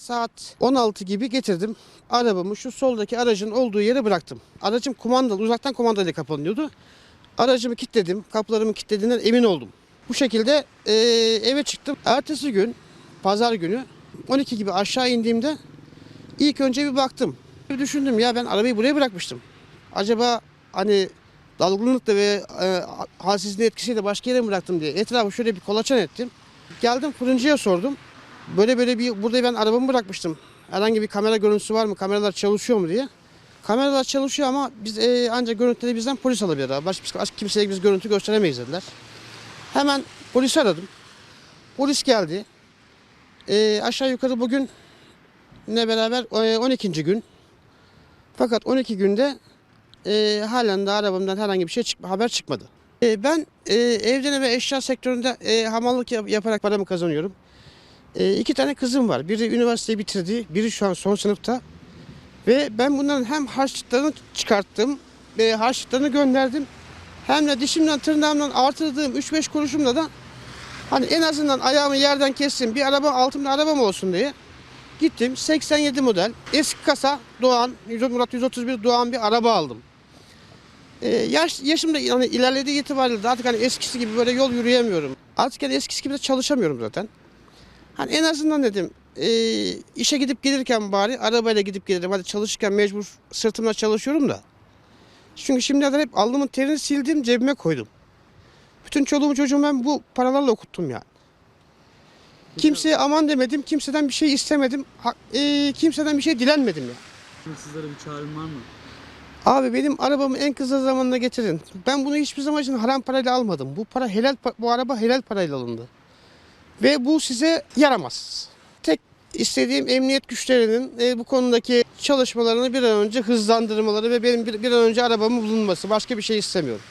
saat 16 gibi getirdim. Arabamı şu soldaki aracın olduğu yere bıraktım. Aracım kumandalı, uzaktan kumandayla kapanıyordu. Aracımı kilitledim, kapılarımı kilitlediğinden emin oldum. Bu şekilde e, eve çıktım. Ertesi gün, pazar günü 12 gibi aşağı indiğimde ilk önce bir baktım. Bir düşündüm ya ben arabayı buraya bırakmıştım. Acaba hani dalgınlıkla ve e, halsizliğin etkisiyle başka yere mi bıraktım diye etrafı şöyle bir kolaçan ettim. Geldim fırıncıya sordum. Böyle böyle bir burada ben arabamı bırakmıştım. Herhangi bir kamera görüntüsü var mı? Kameralar çalışıyor mu diye. Kameralar çalışıyor ama biz e, ancak görüntüleri bizden polis alabilir abi. Başka, başka kimseye biz görüntü gösteremeyiz dediler. Hemen polisi aradım. Polis geldi. E, aşağı yukarı bugün ne beraber e, 12. gün. Fakat 12 günde e, halen de arabamdan herhangi bir şey çıkma, haber çıkmadı. E, ben e, evden eve eşya sektöründe e, hamallık yap- yaparak paramı kazanıyorum. E, iki tane kızım var. Biri üniversiteyi bitirdi, biri şu an son sınıfta. Ve ben bunların hem harçlıklarını çıkarttım, ve harçlıklarını gönderdim. Hem de dişimden tırnağımdan artırdığım 3-5 kuruşumla da hani en azından ayağımı yerden kessin, bir araba altımda arabam olsun diye gittim 87 model eski kasa Doğan, Murat 131 Doğan bir araba aldım. Ee, yaş, yaşım da yani ilerlediği itibariyle artık hani eskisi gibi böyle yol yürüyemiyorum. Artık yani eskisi gibi de çalışamıyorum zaten. Hani en azından dedim e, işe gidip gelirken bari arabayla gidip gelirim. Hadi çalışırken mecbur sırtımda çalışıyorum da. Çünkü şimdiye kadar hep alnımın terini sildim cebime koydum. Bütün çoluğumu çocuğumu ben bu paralarla okuttum yani. Kimseye aman demedim, kimseden bir şey istemedim, ha- e, kimseden bir şey dilenmedim ya. Hırsızlara bir çağrım var mı? Abi benim arabamı en kısa zamanda getirin. Ben bunu hiçbir zaman için haram parayla almadım. Bu para helal pa- bu araba helal parayla alındı ve bu size yaramaz. Tek istediğim emniyet güçlerinin e, bu konudaki çalışmalarını bir an önce hızlandırmaları ve benim bir, bir an önce arabamın bulunması. Başka bir şey istemiyorum.